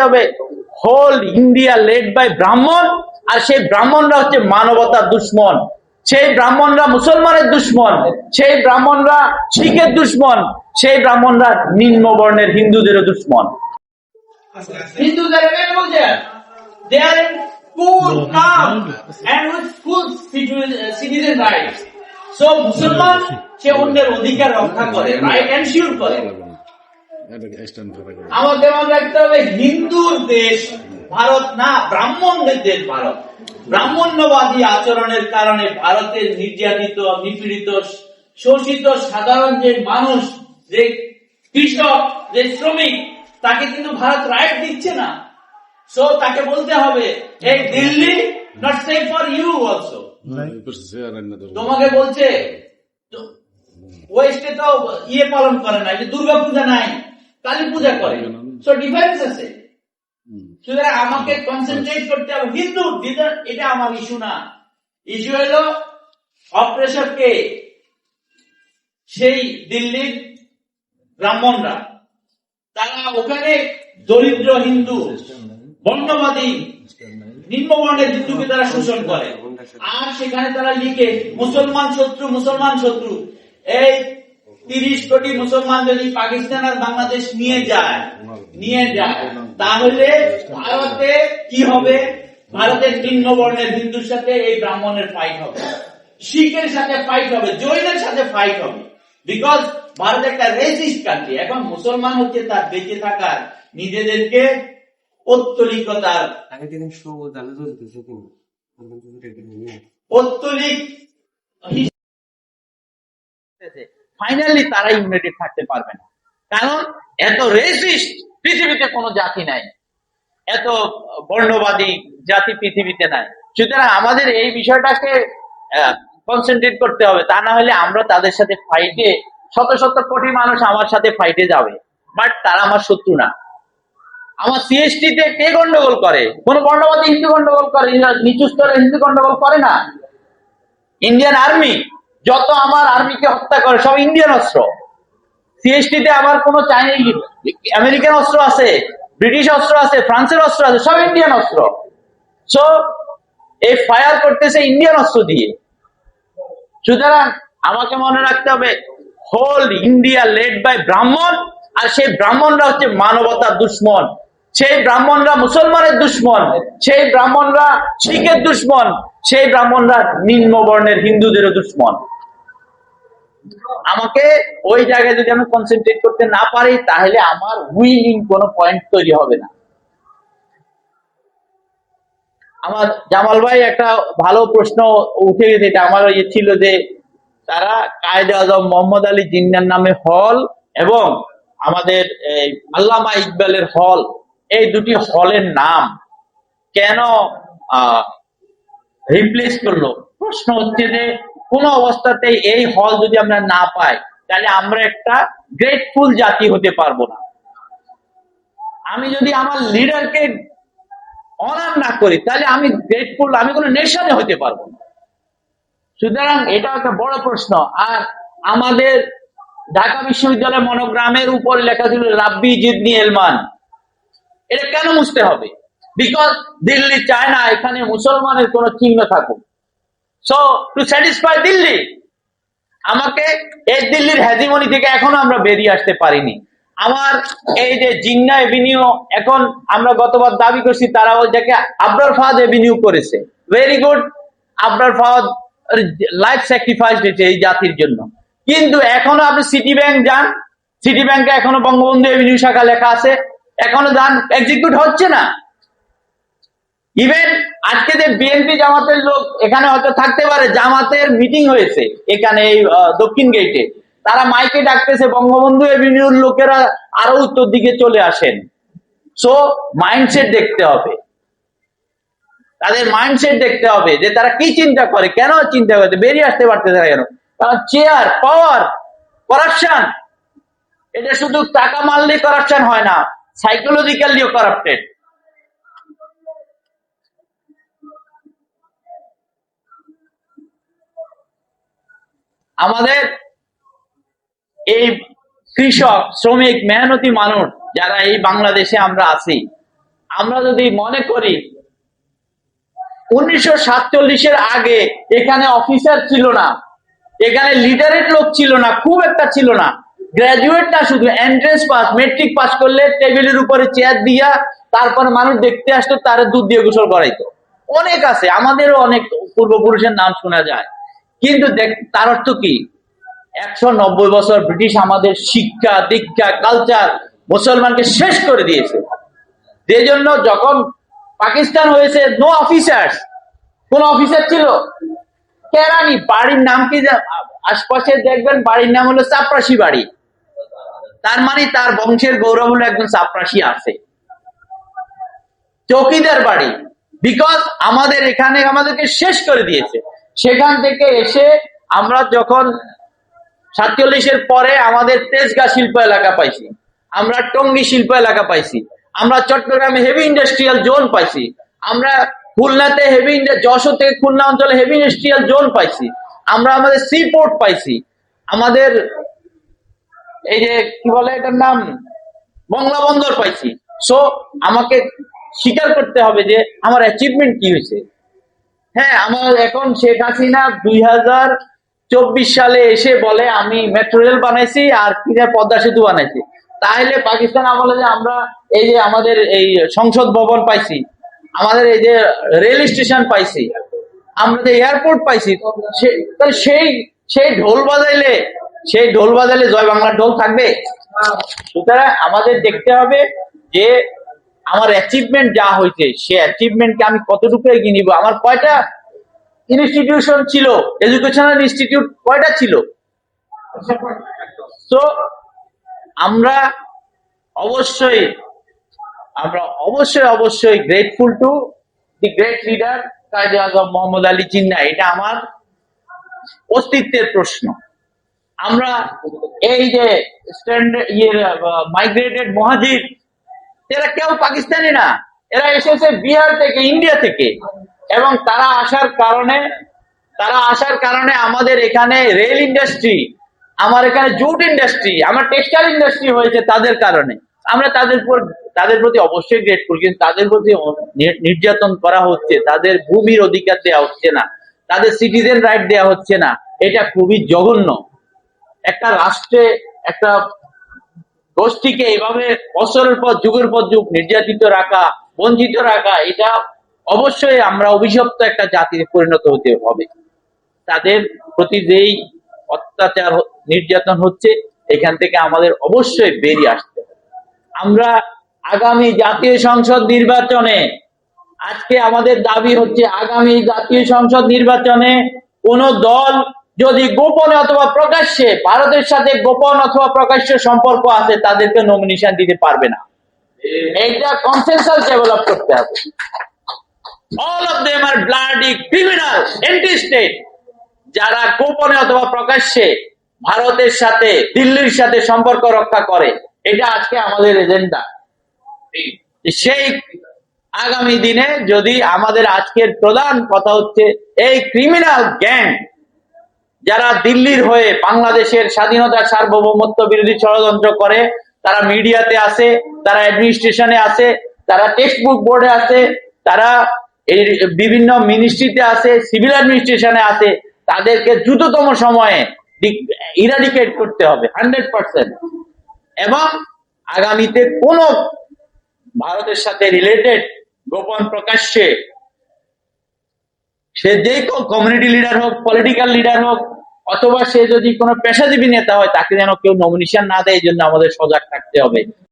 রাখতে হবে। Whole India led by ব্রাহ্মণ আর সেই ব্রাহ্মণরা হচ্ছে মানবতার দুশ্মন। সেই ব্রাহ্মণরা মুসলমানের দুশ্মন সেই ব্রাহ্মণরা শিখের দুশ্মন সেই ব্রাহ্মণরা নিম্ন বর্ণের হিন্দুদেরও দুশ্মন। Hindus are available there. They are in full calm and with full citizen rights. So মুসলমান সে অন্যের অধিকার রক্ষা করে রাইট এনশিওর করে। আমাদের মনে রাখতে হবে হিন্দুর দেশ ভারত না ব্রাহ্মণদের দেশ ভারত। ব্রাহ্মণ্যবাদী আচরণের কারণে ভারতের নির্যাতিত নিপীড়িত শোষিত সাধারণ যে মানুষ যে কৃষক যে শ্রমিক তাকে কিন্তু ভারত রাইট দিচ্ছে না। সো তাকে বলতে হবে এই Delhi not safe for you also তোমাকে বলছে ওয়েস্টে তো ইয়ে পালন করে না যে দুর্গা পূজা নাই। কালী পূজা করে। সো ডিফারেন্স আছে। সুতরাং আমাকে কনসেন্ট্রেট করতে হবে। হিন্দু এটা আমার ইস্যু না। ইস্যু হলো অপ্রেশর কে? সেই দিল্লির ব্রাহ্মণরা। তারা ওখানে দরিদ্র হিন্দু বর্ণবাদী নিম্নবর্ণের হিন্দুকে তারা শোষণ করে। আর সেখানে তারা লিখে মুসলমান শত্রু মুসলমান শত্রু। এই তিরিশ কোটি মুসলমান যদি পাকিস্তান আর বাংলাদেশ নিয়ে যায় নিয়ে যায়, তাহলে ভারতে কি হবে? ভারতের নিম্ন বর্ণের হিন্দুর সাথে এই ব্রাহ্মণের ফাইট হবে। শিখের সাথে ফাইট হবে, জৈনের সাথে ফাইট হবে। বিকজ ভারত একটা রেসিস্ট কান্ট্রি এখন মুসলমান হচ্ছে তার বেঁচে থাকার নিজেদেরকে পৌত্তলিকতার আগে ফাইনালি তারা ইউনাইটেড থাকতে পারবে না। কারণ এত রেসিস্ট পৃথিবীতে কোনো জাতি নাই। এত বর্ণবাদী জাতি পৃথিবীতে নাই। সুতরাং আমাদের এই বিষয়টাকে কনসেন্ট্রেট করতে হবে। তা না হলে আমরা তাদের সাথে ফাইটে শত শত কোটি মানুষ আমার সাথে ফাইটে যাবে। বাট তারা আমার শত্রু না। আমার সিএসটি তে কে গন্ডগোল করে? কোন বর্ণবাদী হিন্দু গন্ডগোল করে? নিচু স্তরে হিন্দু গন্ডগোল করে না। ইন্ডিয়ান আর্মি যত আমার আর্মিকে হত্যা করে, সব ইন্ডিয়ান অস্ত্র। সিএসটি তে আবার কোন চাইনিজ আমেরিকান অস্ত্র আছে ব্রিটিশ অস্ত্র আছে ফ্রান্সের অস্ত্র আছে, সব ইন্ডিয়ান অস্ত্র। সো এই ফায়ার করতেছে ইন্ডিয়ান অস্ত্র দিয়ে। সুতরাং আমাকে মনে রাখতে হবে হোল ইন্ডিয়া লেড বাই ব্রাহ্মণ আর সেই ব্রাহ্মণরা হচ্ছে মানবতার দুশ্মন। সেই ব্রাহ্মণরা মুসলমানের দুশ্মন, সেই ব্রাহ্মণরা শিখের দুশ্মন, সেই ব্রাহ্মণরা নিম্ন বর্ণের হিন্দুদেরও দুশ্মন। আমাকে ওই জায়গায় যদি আমি কনসেন্ট্রেট করতে না পারি, তাহলে আমার উইনিং কোনো পয়েন্ট তৈরি হবে না। আমার জামাল ভাই একটা ভালো প্রশ্ন উঠে গেছে, এটা আমার ইয়ে ছিল যে, তারা কায়দে আজম মোহাম্মদ আলী জিন্নার নামে হল এবং আমাদের আল্লামা ইকবালের হল, এই দুটি হলের নাম কেন রিপ্লেস করল? প্রশ্ন হচ্ছে যে কোন অবস্থাতেই এই হল যদি আমরা না পাই, তাহলে আমরা একটা গ্রেটফুল জাতি হতে পারব না। আমি যদি আমার লিডারকে অনার না করি, তাহলে আমি গ্রেটফুল আমি কোনো নেশনে হতে পারব না। সুতরাং এটা একটা বড় প্রশ্ন। আর আমাদের ঢাকা বিশ্ববিদ্যালয় মনোগ্রামের উপর লেখা ছিল, রাব্বি জিদনি এলমান এটা কেন মুছতে হবে? বিকজ দিল্লি চায় না এখানে মুসলমানের কোন চিহ্ন থাকুক। সো টু স্যাটিসফাই দিল্লি আমাকে এই দিল্লির হ্যাজিমনি থেকে এখনও আমরা বেরিয়ে আসতে পারিনি। আমার এই যে জিন্না এভিনিউ এখন আমরা গতবার দাবি করছি, তারা ওইটাকে আবরার ফাহাদ এভিনিউ করেছে। Very good Abrar Fahad life sacrifice দিয়েছে এই জাতির জন্য। কিন্তু এখনও আপনি সিটি ব্যাংক যান সিটি ব্যাংকে এখনও বঙ্গবন্ধু এভিনিউ শাখা লেখা আছে। এখনও যান এক্সিকিউট হচ্ছে না। ইভেন আজকে যে বিএনপি জামাতের লোক এখানে হয়তো থাকতে পারে, জামাতের মিটিং হয়েছে এখানে এই দক্ষিণ গেটে তারা মাইকে ডাকতেছে, বঙ্গবন্ধু এভিনিউর লোকেরা আরও উত্তর দিকে চলে আসেন। সো মাইন্ডসেট দেখতে হবে। তাদের মাইন্ডসেট দেখতে হবে যে তারা কি চিন্তা করে, কেন চিন্তা করে, বেরিয়ে আসতে পারতেছে না কেন? কারণ চেয়ার পাওয়ার করাপশন এটা শুধু টাকা মারলে করাপশন হয় না সাইকোলজিক্যালিও করাপ্টেড আমাদের এই কৃষক, শ্রমিক, মেহনতি মানুষ যারা এই বাংলাদেশে আমরা আছি, আমরা যদি মনে করি, উনিশশো সাতচল্লিশের আগে এখানে অফিসার ছিল না, এখানে লিডারেট লোক ছিল না, খুব একটা ছিল না। গ্রাজুয়েট না শুধু এন্ট্রেন্স পাস মেট্রিক পাস করলে টেবিলের উপরে চেয়ার দিয়া তারপর মানুষ দেখতে আসতো, তার দুধ দিয়ে গোসল করাইতো। অনেক আছে, আমাদেরও অনেক পূর্বপুরুষের নাম শোনা যায়। কিন্তু দেখ, তার অর্থ কি? একশো নব্বই বছর ব্রিটিশ আমাদের শিক্ষা, দীক্ষা কালচার মুসলমানকে শেষ করে দিয়েছে। যে জন্য যখন পাকিস্তান হয়েছে নো অফিসার্স কোন অফিসার ছিল? কেরানি, বাড়ির নাম কি আশপাশে দেখবেন, বাড়ির নাম হলো চাপরাশি বাড়ি। তার মানে তার বংশের গৌরব হলো একজন চাপরাশি আছে। চৌকিদার বাড়ি বিকজ আমাদের এখানে আমাদেরকে শেষ করে দিয়েছে। সেখান থেকে এসে আমরা যখন সাতচল্লিশের পরে আমাদের তেজগা শিল্প এলাকা পাইছি, আমরা টঙ্গী শিল্প এলাকা পাইছি, আমরা চট্টগ্রামে হেভি ইন্ডাস্ট্রিয়াল জোন পাইছি, আমরা খুলনাতে হেভি যশোর থেকে খুলনা অঞ্চলে হেভি ইন্ডাস্ট্রিয়াল জোন পাইছি, আমরা আমাদের সি পোর্ট পাইছি, আমাদের এই যে কি বলে এটার নাম? মংলা বন্দর পাইছি। সো আমাকে স্বীকার করতে হবে যে আমার অ্যাচিভমেন্ট কি হয়েছে। হ্যাঁ আমার এখন শেখ হাসিনা দুই হাজার চব্বিশ সালে এসে বলে, আমি মেট্রো রেল বানাইছি আর কিনা পদ্মা সেতু বানাইছি। তাহলে পাকিস্তান আমলে যে আমরা এই যে আমাদের এই সংসদ ভবন পাইছি, আমাদের এই যে রেল স্টেশন পাইছি, আমরা যে এয়ারপোর্ট পাইছি তাহলে সেই সেই ঢোল বাজাইলে, সেই ঢোল বাজাইলে জয় বাংলার ঢোল থাকবে? সুতরাং আমাদের দেখতে হবে যে আমার অ্যাচিভমেন্ট যা হয়েছে, সে অ্যাচিভমেন্টকে আমি কতটুকু এগিয়ে নিব? আমার কয়টা ইনস্টিটিউশন ছিল? এডুকেশনাল ইনস্টিটিউট কয়টা ছিল? তো আমরা অবশ্যই আমরা অবশ্যই অবশ্যই grateful to the great leader Quaid Azam Mohammad Ali Jinnah এটা আমার অস্তিত্বের প্রশ্ন। আমরা এই যে স্ট্যান্ডার্ড ইয়ে মাইগ্রেটেড মহাজির এরা কেউ পাকিস্তানি না। এরা এসেছে বিহার থেকে, ইন্ডিয়া থেকে। এবং তারা আসার কারণে, তারা আসার কারণে আমাদের এখানে রেল ইন্ডাস্ট্রি, আমার এখানে জুট ইন্ডাস্ট্রি, আমার টেক্সটাইল ইন্ডাস্ট্রি হয়েছে তাদের কারণে। আমরা তাদের তাদের প্রতি অবশ্যই গ্রেটফুল কিন্তু তাদের প্রতি নির্যাতন করা হচ্ছে। তাদের ভূমির অধিকার দেওয়া হচ্ছে না। তাদের সিটিজেন রাইট দেওয়া হচ্ছে না। এটা খুবই জঘন্য। একটা রাষ্ট্রে, একটা গোষ্ঠীকে এভাবে বছরের পর যুগের পর যুগ নির্যাতিত রাখা, বঞ্চিত রাখা, এটা অবশ্যই আমরা অভিশপ্ত একটা জাতিতে পরিণত হতে হবে। তাদের প্রতি যেই অত্যাচার নির্যাতন হচ্ছে, এখান থেকে আমাদের অবশ্যই বেরিয়ে আসতে হবে। আমরা আগামী জাতীয় সংসদ নির্বাচনে, আজকে আমাদের দাবি হচ্ছে আগামী জাতীয় সংসদ নির্বাচনে কোন দল যদি গোপনে অথবা প্রকাশ্যে ভারতের সাথে গোপন অথবা প্রকাশ্য সম্পর্ক আছে, তাদেরকে নমিনেশন দিতে পারবে না। এইটা কনসেনসাস ডেভেলপ করতে হবে। All of them are bloody criminal anti state যারা গোপনে অথবা প্রকাশ্যে ভারতের সাথে, দিল্লির সাথে সম্পর্ক রক্ষা করে, এটা আজকে আমাদের এজেন্ডা সেই আগামী দিনে যদি আমাদের আজকের প্রধান কথা হচ্ছে, এই ক্রিমিনাল গ্যাং যারা দিল্লির হয়ে বাংলাদেশের স্বাধীনতা সার্বভৌমত্ব বিরোধী ষড়যন্ত্র করে, তারা মিডিয়াতে আছে তারা অ্যাডমিনিস্ট্রেশনে আছে তারা টেক্সট বুক বোর্ডে আছে তারা এই বিভিন্ন মিনিস্ট্রিতে আছে সিভিল অ্যাডমিনিস্ট্রেশনে আছে তাদেরকে দ্রুততম সময়ে ইরাডিকেট করতে হবে হান্ড্রেড পার্সেন্ট এবং আগামীতে কোনো ভারতের সাথে রিলেটেড গোপন প্রকাশ্যে সে যেই কমিউনিটি লিডার হোক পলিটিক্যাল লিডার হোক, অথবা সে যদি কোনো পেশাজীবী নেতা হয়, তাকে যেন কেউ নমিনেশন না দেয়, এই জন্য আমাদের সজাগ থাকতে হবে।